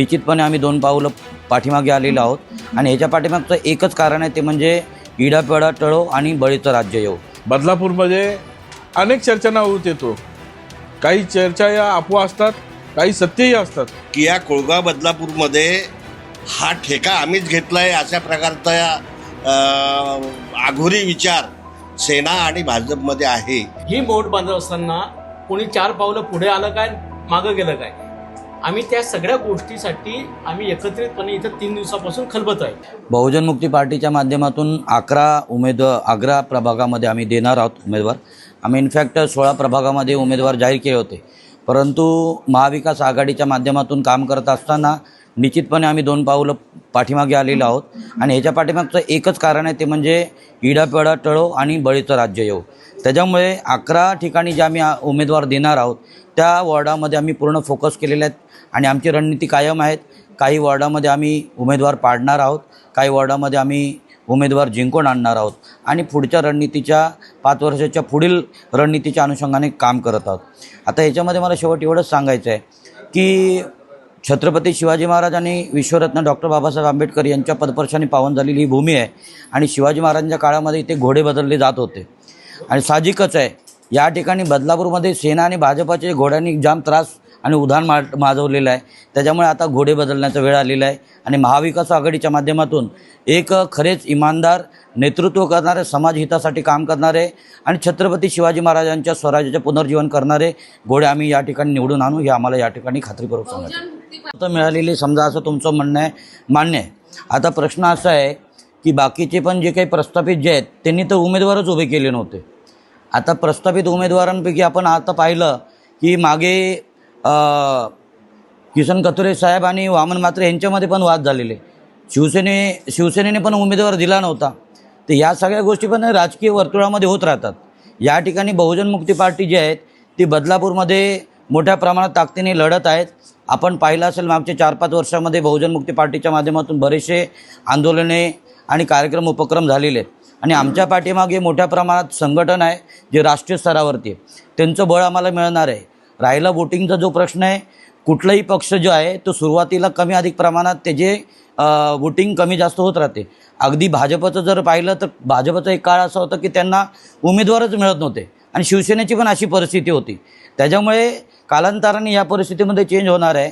निश्चितपणे आम्ही दोन पावलं पाठीमागे आलेलो आहोत. आणि ह्याच्या पाठीमागचं एकच कारण आहे ते म्हणजे इडापिडा टळो आणि बळीचं राज्य येऊ बदलापूरमध्ये अनेक चर्चांना होत येतो. काही चर्चा या अफवा असतात काही सत्यही असतात. की या कोळगाव बदलापूरमध्ये हा ठेका आम्हीच घेतलाय अशा प्रकारचा अं, आघोरी विचार सेना आणि भाजपमध्ये आहे. ही मोठ बांधत असताना कोणी चार पावलं पुढे आलं काय मागं गेलं काय? आम्ही त्या सगळ्या गोष्टीसाठी आम्ही एकत्रितपणे इथं तीन दिवसापासून खलबत आहे. बहुजन मुक्ती पार्टीच्या माध्यमातून अकरा उमेदवार अकरा प्रभागामध्ये आम्ही देणार आहोत उमेदवार. आम्ही इनफॅक्ट सोळा प्रभागामध्ये उमेदवार जाहीर केले होते. परंतु महाविकास आघाडीच्या माध्यमातून काम करत असताना निश्चितपणे आम्ही दोन पाऊलं पाठीमागे आलेलो आहोत. आणि ह्याच्या पाठीमागचं एकच कारण आहे ते म्हणजे इडापिडा टळो आणि बळीचं राज्य येऊ त्याच्यामुळे अकरा ठिकाणी जे आम्ही उमेदवार देणार आहोत त्या वॉर्डामध्ये आम्ही पूर्ण फोकस केलेले आहेत. आणि आमची रणनीती कायम आहेत. काही वॉर्डामध्ये आम्ही उमेदवार पाडणार आहोत. काही वॉर्डामध्ये आम्ही उमेदवार जिंकून आणणार आहोत. आणि पुढच्या रणनीतीच्या पाच वर्षाच्या पुढील रणनीतीच्या अनुषंगाने काम करत आहोत. आता याच्यामध्ये मला शेवट एवढंच सांगायचं आहे की छत्रपती शिवाजी महाराज आणि विश्वरत्न डॉक्टर बाबासाहेब आंबेडकर यांच्या पदपर्शाने पावन झालेली ही भूमी आहे. आणि शिवाजी महाराजांच्या काळामध्ये इथे घोडे बदलले जात होते. आणि साहजिकच आहे. या ठिकाणी बदलापूरमध्ये सेना आणि भाजपाचे घोड्यांनी जाम त्रास आणि उधाण मा माजवलेलं आहे. त्याच्यामुळे आता घोडे बदलण्याचा वेळ आलेला आहे. आणि महाविकास आघाडीच्या माध्यमातून एक खरेच इमानदार नेतृत्व करणारे समाजहितासाठी काम करणारे आणि छत्रपती शिवाजी महाराजांच्या स्वराज्याचे पुनर्जीवन करणारे घोडे आम्ही या ठिकाणी निवडून आणू. हे आम्हाला या ठिकाणी खात्रीपूर्वक सांगायचं आता मिळालेली समजा असं तुमचं म्हणणं आहे मान्य आहे. आता प्रश्न असा आहे की बाकीचे पण जे काही प्रस्थापित जे आहेत त्यांनी तर उमेदवारच उभे केले नव्हते. आता प्रस्थापित उमेदवारांपैकी आपण आता पाहिलं की मागे किसन कथोरे साहेब आणि वामन मात्रे यांच्यामध्ये पण वाद झालेले. शिवसेने शिवसेनेने पण उमेदवार दिला नव्हता. तर या सगळ्या गोष्टी पण राजकीय वर्तुळामध्ये होत राहतात. या ठिकाणी बहुजन मुक्ती पार्टी जी आहेत ती बदलापूरमध्ये मोठ्या प्रमाणात ताकदीने लढत आहेत. आपण पाहिलं असेल मागच्या चार पाच वर्षामध्ये बहुजन मुक्ती पार्टीच्या माध्यमातून बरेचसे आंदोलने आणि कार्यक्रम उपक्रम झालेले आहेत. आणि आमच्या पाठीमागे मोठ्या प्रमाणात संघटन आहे जे राष्ट्रीय स्तरावरती आहे. त्यांचं बळ आम्हाला मिळणार आहे. राहिला वोटिंगचा जो प्रश्न आहे कुठलाही पक्ष जो आहे तो सुरुवातीला कमी अधिक प्रमाणात त्याचे वोटिंग कमी जास्त होत राहते. अगदी भाजपचं जर पाहिलं तर भाजपचा एक काळ असा होता की त्यांना उमेदवारच मिळत नव्हते. आणि शिवसेनेची पण अशी परिस्थिती होती. त्याच्यामुळे कालांतराने या परिस्थितीमध्ये चेंज होणार आहे.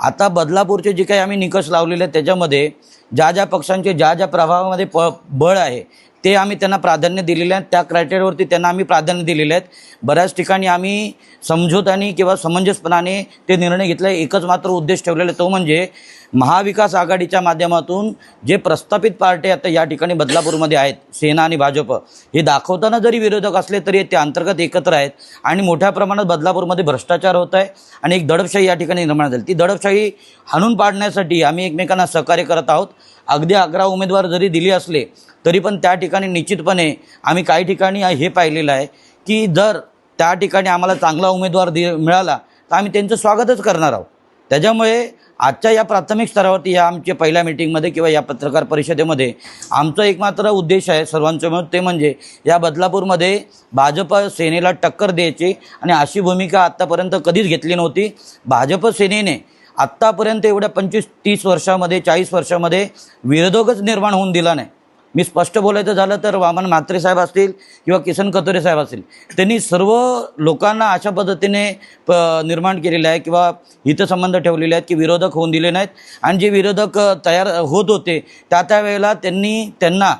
आता बदलापूरचे जे काही आम्ही निकष लावलेले आहेत त्याच्यामध्ये ज्या ज्या पक्षांचे ज्या ज्या प्रभावामध्ये प बळ आहे ते आम्ही त्यांना प्राधान्य दिलेले आहेत. त्या क्रायटेरियावरती त्यांना आम्ही प्राधान्य दिलेले आहेत. बऱ्याच ठिकाणी आम्ही समझोताने किंवा समंजसपणाने ते निर्णय घेतले एकच मात्र उद्देश ठेवलेला आहे, तो म्हणजे महाविकास आघाडीच्या माध्यमातून जे प्रस्थापित पार्टी आता या ठिकाणी बदलापूरमध्ये आहेत सेना आणि भाजप हे दाखवताना जरी विरोधक असले तरी ते अंतर्गत एकत्र आहेत आणि मोठ्या प्रमाणात बदलापूरमध्ये भ्रष्टाचार होत आहे आणि एक दडपशाही या ठिकाणी निर्माण झाली. ती दडपशाही हाणून पाडण्यासाठी आम्ही एकमेकांना सहकार्य करत आहोत. अगदी अकरा उमेदवार जरी दिले असले तरी पण त्या ठिकाणी निश्चितपणे आम्ही काही ठिकाणी हे पाहिलेलं आहे की जर त्या ठिकाणी आम्हाला चांगला उमेदवार दि मिळाला तर आम्ही त्यांचं स्वागतच करणार आहोत. त्याच्यामुळे आजच्या या प्राथमिक स्तरावरती या आमच्या पहिल्या मिटिंगमध्ये किंवा या पत्रकार परिषदेमध्ये आमचा एक मात्र उद्देश आहे सर्वांचं ते म्हणजे या बदलापूरमध्ये भाजप सेनेला टक्कर द्यायची आणि अशी भूमिका आत्तापर्यंत कधीच घेतली नव्हती. भाजप सेनेने आत्तापर्यंत एवढ्या पंचवीस तीस वर्षामध्ये चाळीस वर्षामध्ये विरोधकच निर्माण होऊन दिला नाही. मी स्पष्ट बोलायचं झालं तर वामन म्हात्रे साहेब असतील किंवा किसन कतोरे साहेब असतील. त्यांनी सर्व लोकांना अशा पद्धतीने प निर्माण केलेले आहे किंवा हितसंबंध ठेवलेले आहेत की विरोधक होऊन दिले नाहीत. आणि जे विरोधक तयार होत होते त्या त्या वेळेला त्यांनी त्यांना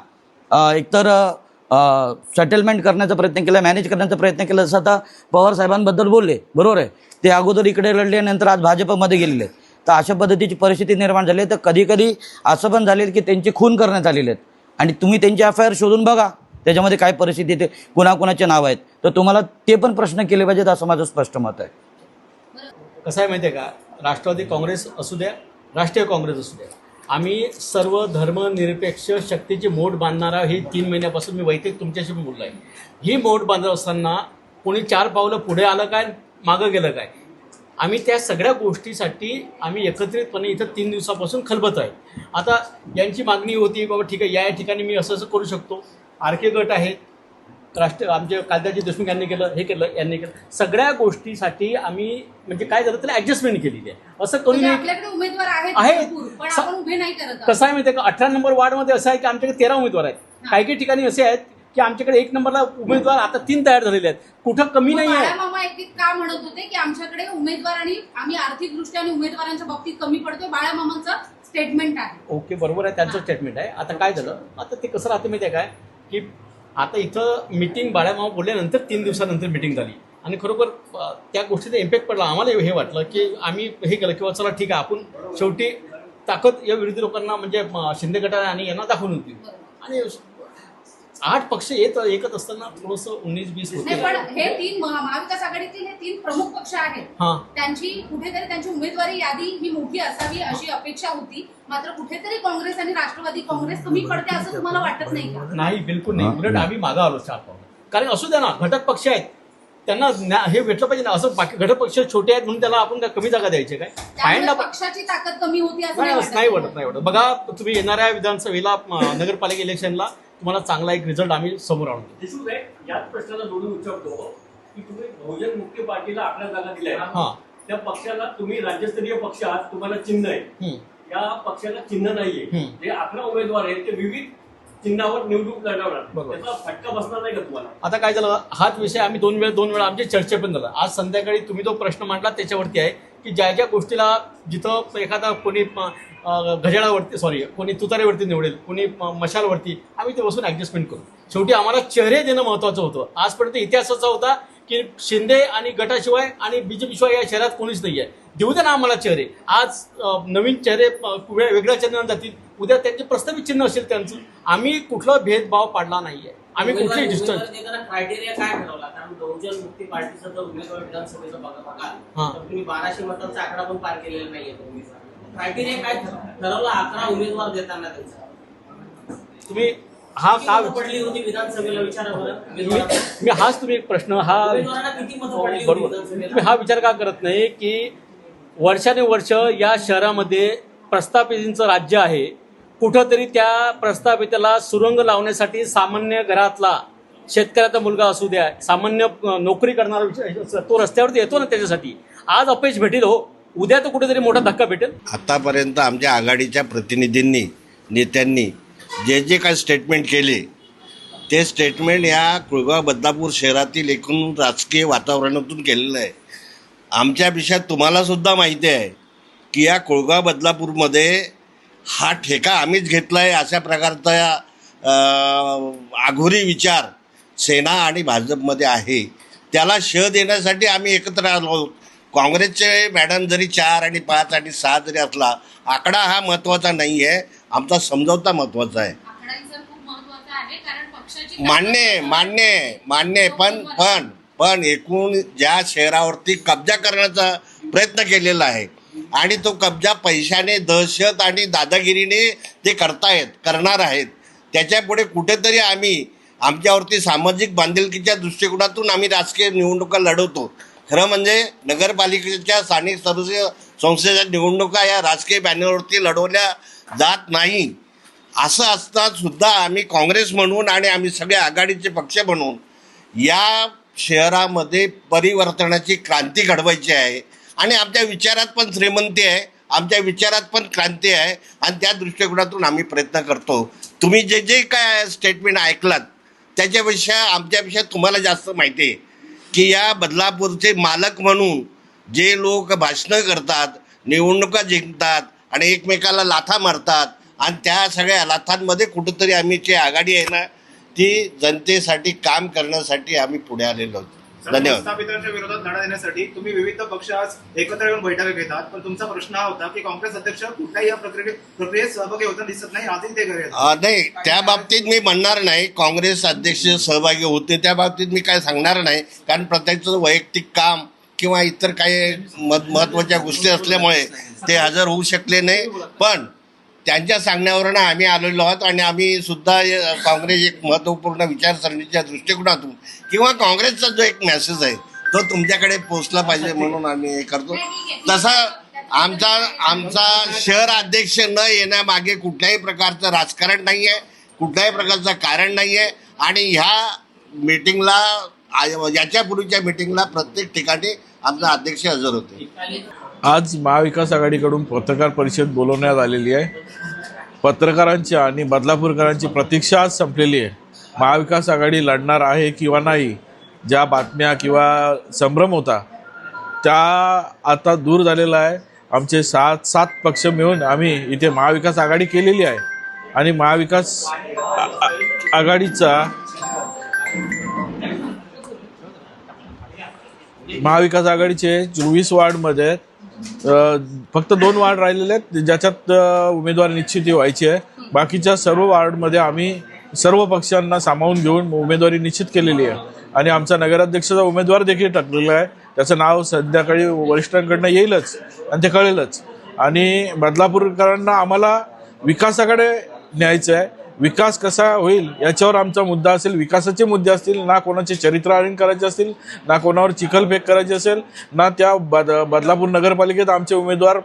एकतर सेटलमेंट करण्याचा प्रयत्न केला मॅनेज करण्याचा प्रयत्न केला जसं आता पवार साहेबांबद्दल बोलले बरोबर आहे? ते अगोदर इकडे लढले नंतर आज भाजपमध्ये गेलेले आहेत. तर अशा पद्धतीची परिस्थिती निर्माण झाली आहे. तर कधी कधी असं पण झालेलं की त्यांची खून करण्यात आलेले आहेत. आणि तुम्ही त्यांची एफ आय आर शोधून बघा. त्याच्यामध्ये काय परिस्थिती ते. कुणाकुणाचे नाव आहेत. तर तुम्हाला ते पण प्रश्न केले पाहिजेत असं माझं स्पष्ट मत आहे. कसं आहे माहिती आहे का? राष्ट्रवादी काँग्रेस असू द्या राष्ट्रीय काँग्रेस असू द्या. आम्ही सर्व धर्मनिरपेक्ष शक्तीची मोठ बांधणारा हे तीन महिन्यापासून मी वैयक्तिक तुमच्याशी पण बोललो आहे ही मोठ बांधत असताना कोणी चार पावलं पुढे आलं काय मागं गेलं काय? आम्ही त्या सगळ्या गोष्टीसाठी आम्ही एकत्रितपणे इथं तीन दिवसापासून खलबत आहे. आता यांची मागणी होती बाबा ठीक आहे या ठिकाणी मी असं असं करू शकतो. आर के गट आहेत राष्ट्र आमचे कालदाजी देशमुख यांनी केलं हे केलं यांनी केलं. सगळ्या गोष्टीसाठी आम्ही म्हणजे काय झालं त्याला ॲडजस्टमेंट केलेली आहे. असं कोणी म्हणजे आहोत. कसं आहे माहिती आहे का? अठरा नंबर वार्डमध्ये असं आहे की आमच्याकडे तेरा उमेदवार आहेत. काही काही ठिकाणी असे आहेत की आमच्याकडे एक नंबरला उमेदवार आता तीन तयार झालेले आहेत. कुठं कमी नाही आहे बाळामामा एक का म्हणत होते की आमच्याकडे उमेदवार आणि आम्ही आर्थिकदृष्ट्या आणि उमेदवारांच्या बाबतीत कमी पडतोय? बाळामामाचं स्टेटमेंट आहे. ओके बरोबर आहे. त्यांचं स्टेटमेंट आहे. आता काय झालं? आता ते कसं राहतं माहिती आहे काय? की आता इथं मिटिंग बाळामामा बोलल्यानंतर तीन दिवसानंतर मिटिंग झाली. आणि खरोखर त्या गोष्टीचा इम्पॅक्ट पडला. आम्हाला हे वाटलं की आम्ही हे केलं किंवा चला ठीक आहे आपण शेवटी ताकद या विरोधी लोकांना म्हणजे शिंदे गटाला आणि यांना दाखवून होती. आणि आठ पक्ष येत एकत असताना थोडंसं उन्नीस बीस नाही होते पण हे तीन महा- महाविकास आघाडीतील हे तीन प्रमुख पक्ष आहेत. हां. त्यांची कुठेतरी त्यांची उमेदवारी यादी ही मोठी असावी अशी अपेक्षा होती. मात्र कुठेतरी काँग्रेस आणि राष्ट्रवादी काँग्रेस कमी पडते असं तुम्हाला वाटत नाही का? नाही बिलकुल नाही. उलट आम्ही मागं आलो चार पावलं. कारण असू द्या ना घटक पक्ष आहेत. त्यांना ज्ञा- हे भेटलं पाहिजे ना. असं बाकी घटक पक्ष छोटे आहेत म्हणून त्याला आपण काय कमी जागा द्यायचे काय? त्यामुळे फायंडा पक्षाची ताकद कमी होती असं नाही नाही असं नाही वाटत नाही वाटत. बघा तुम्ही येणाऱ्या विधानसभेला नगरपालिका इलेक्शनला तुम्हाला चांगला एक रिझल्ट आम्ही समोर आणू देशमुख याच प्रश्नाला जोडून विचारतो की तुम्ही बहुजन मुक्ती पार्टीला आपल्या जागा दिल्या. हां त्या पक्षाला तुम्ही राज्यस्तरीय पक्ष आहात तुम्हाला चिन्ह आहे. या पक्षाला चिन्ह नाहीये. जे अकरा उमेदवार आहेत ते विविध चिन्हावर निवडणूक लढवणार. त्याचा फटका बसणार नाही का तुम्हाला आता काय झालं हाच विषय आम्ही दोन वेळा दोन वेळा आमची चर्चा पण झाला आज संध्याकाळी तुम्ही जो प्रश्न मांडला त्याच्यावरती आहे की ज्या ज्या गोष्टीला जिथं एखादा कोणी घड्याळावरती सॉरी कोणी तुतारेवरती निवडेल कोणी मशालवरती आम्ही ते बसून ॲडजस्टमेंट करू. शेवटी आम्हाला चेहरे देणं महत्त्वाचं होतं. आजपर्यंत इतिहासाचा होता की शिंदे आणि गटाशिवाय आणि बीजेपीशिवाय या शहरात कोणीच नाही आहे देऊ दे ना आम्हाला चेहरे. आज नवीन चेहरे वेगळ्या चेहऱ्यानं जातील. उद्या त्यांचे प्रस्तावित चिन्ह असेल त्यांचं. आम्ही कुठला भेदभाव पाडला नाही आहे आम्ही कुठली डिस्टन्स क्रायटेरिया काय ठरवला? कारण बहुजन मुक्ती पार्टीचा जर उमेदवार विधानसभेचा बघा तर तुम्ही बाराशे मतांचा आकडा पण पार केलेला नाहीये क्रायटेरिया काय ठरव- ठरवला अकरा उमेदवार देताना त्यांचा. तुम्ही हा का पडली होती विधानसभेला? विचारा बरं. मी हाच तुम्ही प्रश्न हा बरोबर. तुम्ही हा विचार का करत नाही की वर्षानुवर्ष या शहरामध्ये प्रस्थापितांचं राज्य आहे. कुठंतरी त्या प्रस्थापिताला सुरंग लावण्यासाठी सामान्य घरातला शेतकऱ्याचा मुलगा असू द्या सामान्य नोकरी करणारा तो रस्त्यावरती येतो ना त्याच्यासाठी. आज अपयश भेटेल हो. उद्या तर कुठेतरी मोठा धक्का भेटेल. आतापर्यंत आमच्या आघाडीच्या प्रतिनिधींनी नेत्यांनी जे जे काही स्टेटमेंट केले ते स्टेटमेंट या कुळगाव बदलापूर शहरातील एकूण राजकीय वातावरणातून केलेलं आहे. आमच्या विषयात तुम्हालासुद्धा माहिती आहे की या कुळगाव बदलापूरमध्ये हा ठेका आम्हीच घेतला आहे अशा प्रकारचा आघोरी विचार सेना आणि भाजपमध्ये आहे. त्याला श देण्यासाठी आम्ही एकत्र आलो. आहोत काँग्रेसचे मॅडम जरी चार आणि पाच आणि सहा जरी असला आकडा हा महत्त्वाचा नाही आहे आमचा समजवता महत्त्वाचा आहे. मान्य मान्य आहे, मान्य आहे. पण पण पण एकूण ज्या शहरावरती कब्जा करण्याचा प्रयत्न केलेला आहे आणि तो कब्जा पैशाने दहशत आणि दादागिरीने ते करतायत करणार आहेत त्याच्यापुढे कुठेतरी आम्ही आमच्यावरती सामाजिक बांधिलकीच्या दृष्टिकोनातून आम्ही राजकीय निवडणुका लढवतो. खरं म्हणजे नगरपालिकेच्या स्थानिक सदस्य संस्थेच्या निवडणुका या राजकीय बॅनरवरती लढवल्या जात नाही. असं असता सुद्धा आम्ही काँग्रेस म्हणून आणि आम्ही सगळे आघाडीचे पक्ष म्हणून या शहरामध्ये परिवर्तनाची क्रांती घडवायची आहे. आणि आमच्या विचारात पण श्रीमंती आहे आमच्या विचारात पण क्रांती आहे आणि त्या दृष्टिकोनातून आम्ही प्रयत्न करतो. तुम्ही जे जे काय स्टेटमेंट ऐकलात त्याच्यापेक्षा आमच्यापेक्षा तुम्हाला जास्त माहिती आहे की या बदलापूरचे मालक म्हणून जे लोक भाषणं करतात निवडणुका जिंकतात आणि एकमेकाला लाथा मारतात आणि त्या सगळ्या लाथांमध्ये कुठंतरी आम्ही जी आघाडी आहे ना ती जनतेसाठी काम करण्यासाठी आम्ही पुढे आलेलो आहोत. धन्यवाद. प्रस्थापितांच्या विरोधात लढा देण्यासाठी तुम्ही विविध पक्ष आज एकत्र येऊन बैठका घेतात. पण तुमचा प्रश्न हा होता की काँग्रेस अध्यक्ष कुठल्याही या प्रक्रिये प्रक्रियेत सहभागी होताना दिसत नाही आजही ते घरी. अ, नाही त्या बाबतीत मी म्हणणार नाही काँग्रेस अध्यक्ष सहभागी होते त्या बाबतीत मी काय सांगणार नाही. कारण प्रत्येकाचं वैयक्तिक काम किंवा इतर काही मत महत्त्वाच्या गोष्टी असल्यामुळे ते हजर होऊ शकले नाही. पण त्यांच्या सांगण्यावरून आम्ही आलेलो आहोत आणि आम्ही सुद्धा काँग्रेस एक महत्त्वपूर्ण विचारसरणीच्या दृष्टिकोनातून किंवा काँग्रेसचा जो एक मेसेज आहे तो तुमच्याकडे पोचला पाहिजे म्हणून आम्ही हे करतो. तसा आमचा आमचा शहर अध्यक्ष न येण्यामागे कुठल्याही प्रकारचं राजकारण नाही आहे कुठल्याही प्रकारचं कारण नाही आहे आणि ह्या मीटिंगला याच्यापूर्वीच्या याच्या पूर्वीच्या मीटिंगला प्रत्येक ठिकाणी आमचा अध्यक्ष हजर होते. आज महाविकास आघाडीकडून पत्रकार परिषद बोलवण्यात आलेली आहे. पत्रकारांची आणि बदलापूरकरांची प्रतीक्षा आज संपलेली आहे. महाविकास आघाडी लढणार आहे किंवा नाही ज्या बातम्या किंवा संभ्रम होता त्या आता दूर झालेला आहे. आमचे सात सात पक्ष मिळून आम्ही इथे महाविकास आघाडी केलेली आहे. आणि महाविकास आघाडीचा महाविकास आघाडीचे चोवीस वार्डमध्ये फक्त दोन वार्ड राहिलेले आहेत ज्याच्यात उमेदवार निश्चिती व्हायची आहे. बाकीच्या सर्व वार्डमध्ये आम्ही सर्व पक्षांना सामावून घेऊन उमेदवारी निश्चित केलेली आहे. आणि आमचा नगराध्यक्षाचा उमेदवार देखील टाकलेला आहे. त्याचं नाव संध्याकाळी वरिष्ठांकडनं येईलच आणि ते कळेलच. आणि बदलापूरकरांना आम्हाला विकासाकडे न्यायचं आहे. विकास कसा होईल याच्यावर आमचा मुद्दा असेल. विकासाचे मुद्दे असतील ना कोणाचे चरित्रहरण करायचे असतील ना कोणावर चिखलफेक करायची असेल ना त्या बद बदलापूर नगरपालिकेत आमचे उमेदवार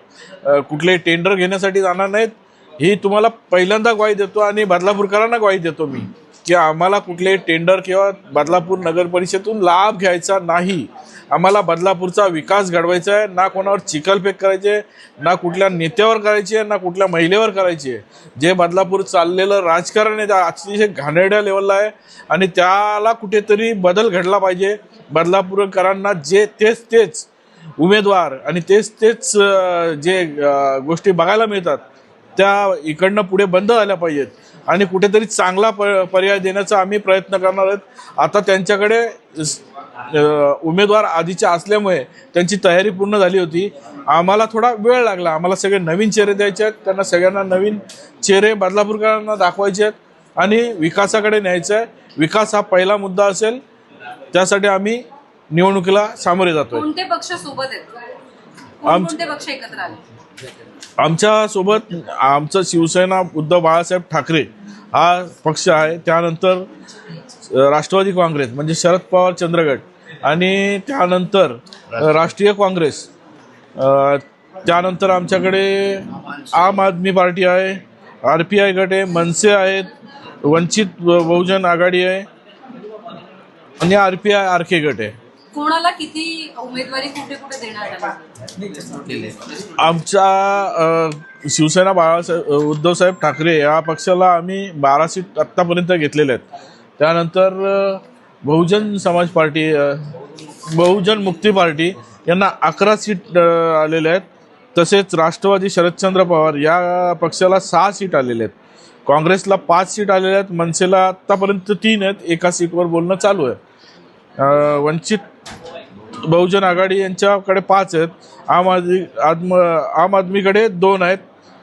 कुठले टेंडर घेण्यासाठी जाणार नाहीत. ही तुम्हाला पहिल्यांदा ग्वाही देतो आणि बदलापूरकरांना ग्वाही देतो मी. की आम्हाला कुठले टेंडर किंवा बदलापूर नगर परिषदेतून लाभ घ्यायचा नाही. आम्हाला बदलापूरचा विकास घडवायचा आहे ना कोणावर चिखलफेक करायची आहे ना कुठल्या नेत्यावर करायची आहे ना कुठल्या महिलेवर करायची आहे. जे बदलापूर चाललेलं राजकारण आहे ते अतिशय घाणेरड्या लेवलला आहे आणि त्याला कुठेतरी बदल घडला पाहिजे. बदलापूरकरांना जे तेच तेच उमेदवार आणि तेच तेच जे गोष्टी बघायला मिळतात त्या इकडनं पुढे बंद झाल्या पाहिजेत. आणि कुठेतरी चांगला प पर्याय देण्याचा आम्ही प्रयत्न करणार आहोत. आता त्यांच्याकडे उमेदवार आधीचे असल्यामुळे त्यांची तयारी पूर्ण झाली होती. आम्हाला थोडा वेळ लागला. आम्हाला सगळे नवीन चेहरे द्यायचे आहेत. त्यांना सगळ्यांना नवीन चेहरे बदलापूरकरांना दाखवायचे आहेत. आणि विकासाकडे न्यायचं आहे. विकास हा पहिला मुद्दा असेल. त्यासाठी आम्ही निवडणुकीला सामोरे जातोय. कोणते पक्ष सोबत आहेत? आम- कोणते पक्ष एकत्र आले? आमच्यासोबत आमचं शिवसेना उद्धव बाळासाहेब ठाकरे हा पक्ष आहे. त्यानंतर राष्ट्रवादी काँग्रेस म्हणजे शरद पवार चंद्रगट आणि त्यानंतर राष्ट्रीय काँग्रेस. त्यानंतर आमच्याकडे आम आदमी पार्टी आहे आर पी आय गट आहे मनसे आहेत वंचित बहुजन आघाडी आहे आणि R P I R K गट आहे. कोणाला किती उमेदवारी कुठे कुठे देण्यात आली? आमच्या शिवसेना बाळासाहेब उद्धवसाहेब ठाकरे या पक्षाला आम्ही बारा सीट आत्तापर्यंत घेतलेल्या आहेत. त्यानंतर बहुजन समाज पार्टी बहुजन मुक्ती पार्टी यांना अकरा सीट आलेल्या आहेत. तसेच राष्ट्रवादी शरदचंद्र पवार या पक्षाला सहा सीट आलेल्या आहेत. काँग्रेसला पाच सीट आलेल्या आहेत. मनसेला आत्तापर्यंत तीन आहेत. एका सीटवर बोलणं चालू आहे. वंचित बहुजन आघाडी यांच्याकडे पाच आहेत. आम आदमी आदम आम आदमीकडे दोन आहेत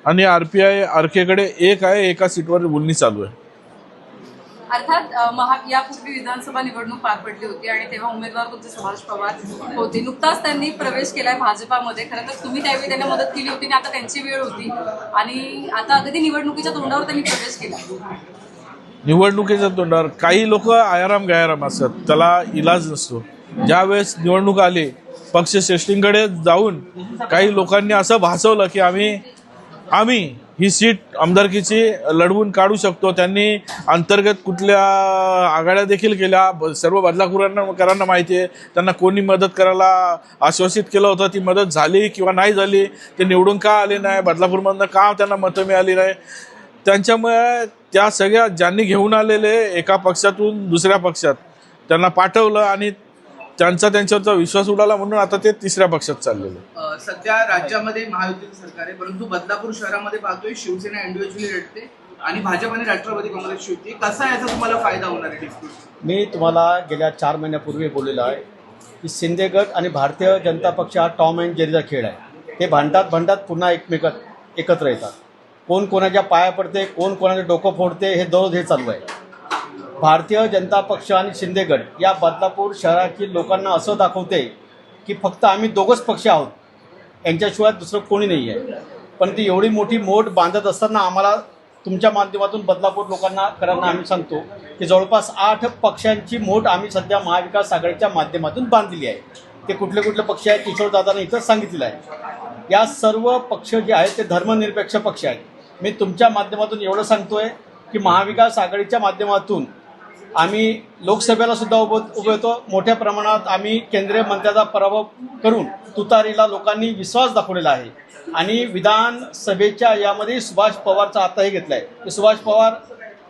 आणि आर पी आय आर केकडे एक आहे एका सीटवर बोलणी चालू आहे. अर्थात महा यापूर्वी विधानसभा निवडणूक पार पडली होती आणि तेव्हा उमेदवार तुमचे सुभाष पवार होते. नुकताच त्यांनी प्रवेश केलाय भाजपामध्ये. खरं तर तुम्ही त्यावेळी त्यांना मदत केली होती आणि आता त्यांची वेळ होती. आणि आता अगदी निवडणुकीच्या तोंडावर त्यांनी प्रवेश केला. निवडणुकीच्या तोंडावर काही लोक आयाराम गयाराम असतात. त्याला इलाज नसतो. ज्यावेळेस निवडणूक आली पक्षश्रेष्ठींकडे जाऊन काही लोकांनी असं भासवलं की आम्ही आम्ही ही सीट आमदारकीची लढवून काढू शकतो. त्यांनी अंतर्गत कुठल्या आघाड्या देखील केल्या. ब- सर्व बदलापुरांना करांना माहिती आहे. त्यांना कोणी मदत करायला आश्वासित केलं होतं ती मदत झाली किंवा नाही झाली ते निवडून का आले नाही? बदलापूरमधनं का त्यांना मतं मिळाली नाही? त्यांच्यामुळे त्या सगळ्या ज्यांनी घेऊन आलेले एका पक्षातून दुसऱ्या पक्षात त्यांना पाठवलं आणि त्यांचा त्यांच्यावरचा विश्वास उडाला म्हणून आता ते तिसऱ्या पक्षात चाललेले अ, सध्या राज्यामध्ये महायुतीचं सरकार आहे परंतु बदलापूर शहरामध्ये पाहतोय शिवसेना इंडिव्हिज्युअली लढते आणि भाजप आणि राष्ट्रवादी काँग्रेस युती कसा याचा तुम्हाला फायदा होणार आहे मी तुम्हाला गेल्या चार महिन्यापूर्वी बोललेलो आहे की शिंदे गट आणि भारतीय जनता पक्ष हा टॉम अँड जेरीचा खेळ आहे. ते भांडतात भांडतात पुन्हा एकमेकात एकत्र येतात. कोण कोणाच्या पाया पडते कोण कोणाचं डोकं फोडते हे दररोज हे चालू आहे. भारतीय जनता पक्ष आणि शिंदे गट या बदलापूर शहरातील लोकांना असं दाखवते की फक्त आम्ही दोघंच पक्ष आहोत. यांच्याशिवाय दुसरं कोणी नाही आहे. पण ती एवढी मोठी मोठ बांधत असताना आम्हाला तुमच्या माध्यमातून बदलापूर लोकांना करांना आम्ही सांगतो की जवळपास आठ पक्षांची मोठ आम्ही सध्या महाविकास आघाडीच्या माध्यमातून बांधलेली आहे. ते कुठले कुठले पक्ष आहेत किशोरदादांनी इथं सांगितलेलं आहे. या सर्व पक्ष जे आहेत ते धर्मनिरपेक्ष पक्ष आहेत. मी तुमच्या माध्यमातून एवढं सांगतोय की महाविकास आघाडीच्या माध्यमातून आम्ही लोकसभेला सुद्धा उभं उभे होतो मोठ्या प्रमाणात आम्ही केंद्रीय मंत्र्याचा पराभव करून तुतारीला लोकांनी विश्वास दाखवलेला आहे. आणि विधानसभेच्या यामध्ये सुभाष पवारचा आताही घेतला आहे सुभाष पवार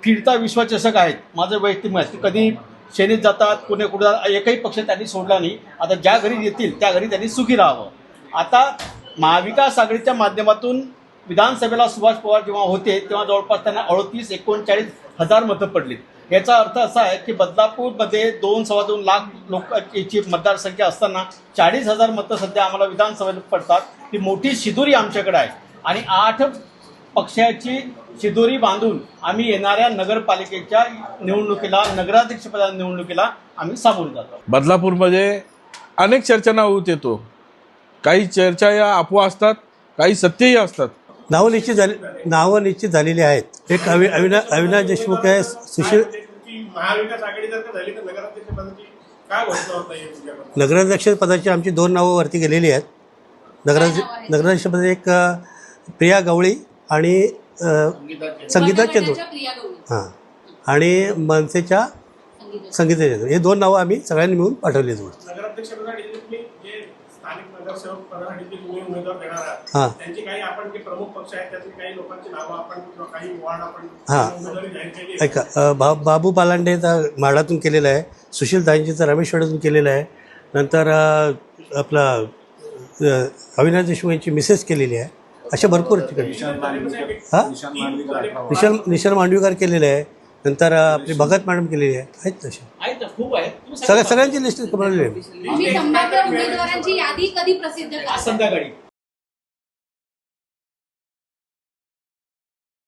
फिरता विश्वचषक आहेत. माझं वैयक्तिक मत कधी शेनीत जातात कुणी कुठे जातात एकही पक्ष त्यांनी सोडला नाही. आता ज्या घरी येतील त्या घरी त्यांनी सुखी राहावं. आता महाविकास आघाडीच्या माध्यमातून विधानसभेला सुभाष पवार जेव्हा होते तेव्हा जवळपास त्यांना अडतीस एकोणचाळीस हजार मतं पडली याचा अर्थ असा आहे की बदलापूरमध्ये दोन सव्वा दोन लाख लोकांची मतदारसंख्या असताना चाळीस हजार मतं सध्या आम्हाला विधानसभेत पडतात. ती मोठी शिदोरी आमच्याकडे आहे. आणि आठ पक्षाची शिदोरी बांधून आम्ही येणाऱ्या नगरपालिकेच्या निवडणुकीला नगराध्यक्षपदा निवडणुकीला आम्ही सामोरे जातो. बदलापूरमध्ये अनेक चर्चांना होत येतो. काही चर्चा या अफवा असतात काही सत्यही असतात. नावं निश्चित झाली नावं निश्चित झालेली आहेत. एक अवि अविना अविनाश देशमुख आहे सुशील महाविकास आघाडी जर का झाली तर नगराध्यक्ष पदाची काय घोषणा होता येईल तुझ्याकडे नगराध्यक्ष पदाची आमची दोन नावं वरती गेलेली आहेत. नगराध्यक्ष नगराध्यक्षपदी एक प्रिया गवळी आणि अ, संगीता प्रिया गवळी. हां. आणि मनसेच्या संगीता चंद्र हे दोन नावं आम्ही सगळ्यांनी मिळून पाठवली आहेत तुम्ही नगरसेवक पदासाठी जे तुम्ही उमेदवार देणार आहात. हां. त्यांची काही आपण जे प्रमुख पक्ष आहेत त्यातली काही लोकांची नावं आपण किंवा काही वॉर्ड आपण हां. उमेदवारी जाहीर केली आहे. ऐका बा बाबू पालांडे तर माडातून केलेलं आहे सुशील दांजी तर रमेशवाड्यातून केलेलं आहे नंतर अ, आपला अ, अविनाश देशमुख यांची मिसेस केलेली आहे अशा भरपूर ठिकाणी. हां? निशाल निशाल मांडवीकर केलेले आहे नंतर अ, आपली भगत मॅडम केलेली आहे आहेत तसे. आहेत ना खूप आहेत. सगळ्यांची लिस्ट संभाव्य उमेदवारांची यादी कधी प्रसिद्ध आज संध्याकाळी.